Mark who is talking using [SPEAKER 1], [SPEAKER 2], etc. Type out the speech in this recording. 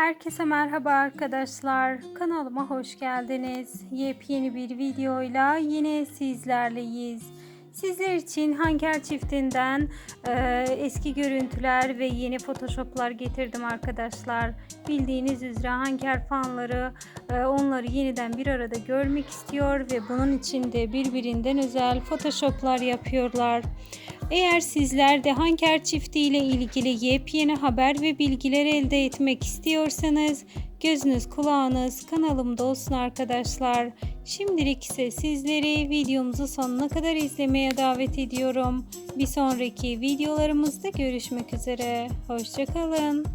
[SPEAKER 1] Herkese merhaba arkadaşlar. Kanalıma hoş geldiniz. Yepyeni bir videoyla yine sizlerleyiz. Sizler için Hanker çiftinden e, eski görüntüler ve yeni photoshoplar getirdim arkadaşlar. Bildiğiniz üzere Hanker fanları e, onları yeniden bir arada görmek istiyor ve bunun için de birbirinden özel photoshoplar yapıyorlar. Eğer sizler de Hanker çifti ile ilgili yepyeni haber ve bilgiler elde etmek istiyorsanız gözünüz kulağınız kanalımda olsun arkadaşlar. Şimdilik ise sizleri videomuzu sonuna kadar izlemeye davet ediyorum. Bir sonraki videolarımızda görüşmek üzere. Hoşçakalın.